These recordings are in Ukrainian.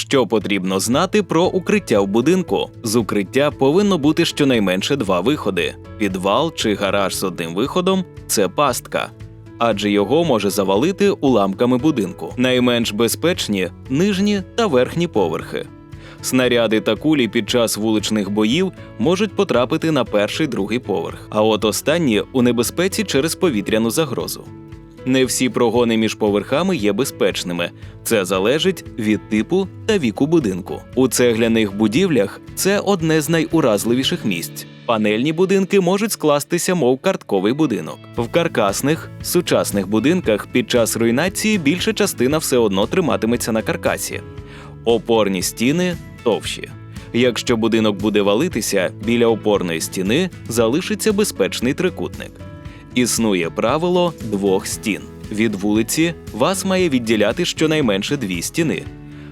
Що потрібно знати про укриття в будинку? З укриття повинно бути щонайменше два виходи: підвал чи гараж з одним виходом це пастка. Адже його може завалити уламками будинку. Найменш безпечні нижні та верхні поверхи. Снаряди та кулі під час вуличних боїв можуть потрапити на перший другий поверх, а от останні у небезпеці через повітряну загрозу. Не всі прогони між поверхами є безпечними. Це залежить від типу та віку будинку. У цегляних будівлях це одне з найуразливіших місць. Панельні будинки можуть скластися, мов картковий будинок. В каркасних сучасних будинках під час руйнації більша частина все одно триматиметься на каркасі. Опорні стіни товщі. Якщо будинок буде валитися, біля опорної стіни залишиться безпечний трикутник. Існує правило двох стін. Від вулиці вас має відділяти щонайменше дві стіни.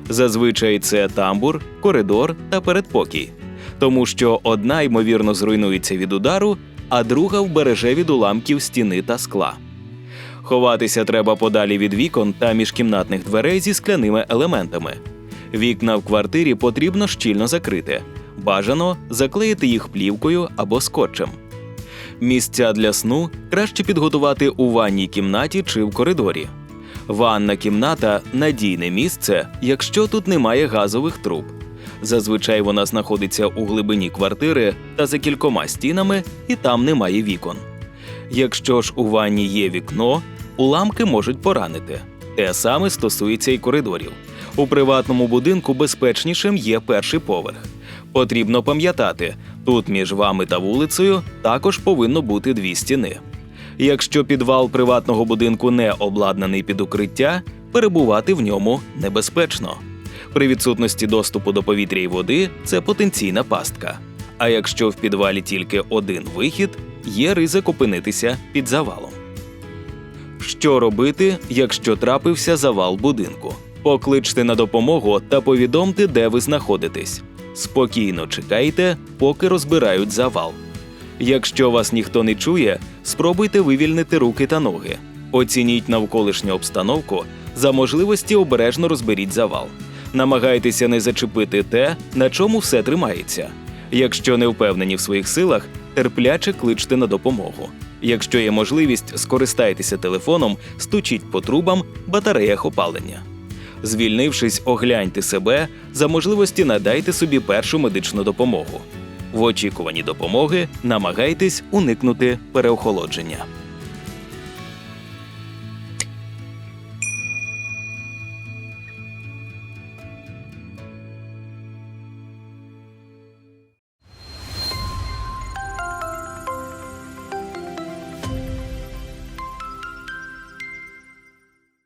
Зазвичай це тамбур, коридор та передпокій, тому що одна ймовірно зруйнується від удару, а друга вбереже від уламків стіни та скла. Ховатися треба подалі від вікон та міжкімнатних дверей зі скляними елементами. Вікна в квартирі потрібно щільно закрити. Бажано заклеїти їх плівкою або скотчем. Місця для сну краще підготувати у ванній кімнаті чи в коридорі. Ванна кімната надійне місце, якщо тут немає газових труб. Зазвичай вона знаходиться у глибині квартири та за кількома стінами, і там немає вікон. Якщо ж у ванні є вікно, уламки можуть поранити. Те саме стосується і коридорів. У приватному будинку безпечнішим є перший поверх. Потрібно пам'ятати, тут між вами та вулицею також повинно бути дві стіни. Якщо підвал приватного будинку не обладнаний під укриття, перебувати в ньому небезпечно. При відсутності доступу до повітря і води це потенційна пастка. А якщо в підвалі тільки один вихід, є ризик опинитися під завалом. Що робити, якщо трапився завал будинку? Покличте на допомогу та повідомте, де ви знаходитесь. Спокійно чекайте, поки розбирають завал. Якщо вас ніхто не чує, спробуйте вивільнити руки та ноги. Оцініть навколишню обстановку, за можливості обережно розберіть завал. Намагайтеся не зачепити те, на чому все тримається. Якщо не впевнені в своїх силах, терпляче кличте на допомогу. Якщо є можливість, скористайтеся телефоном, стучіть по трубам, батареях опалення. Звільнившись, огляньте себе, за можливості надайте собі першу медичну допомогу. В очікуванні допомоги намагайтесь уникнути переохолодження.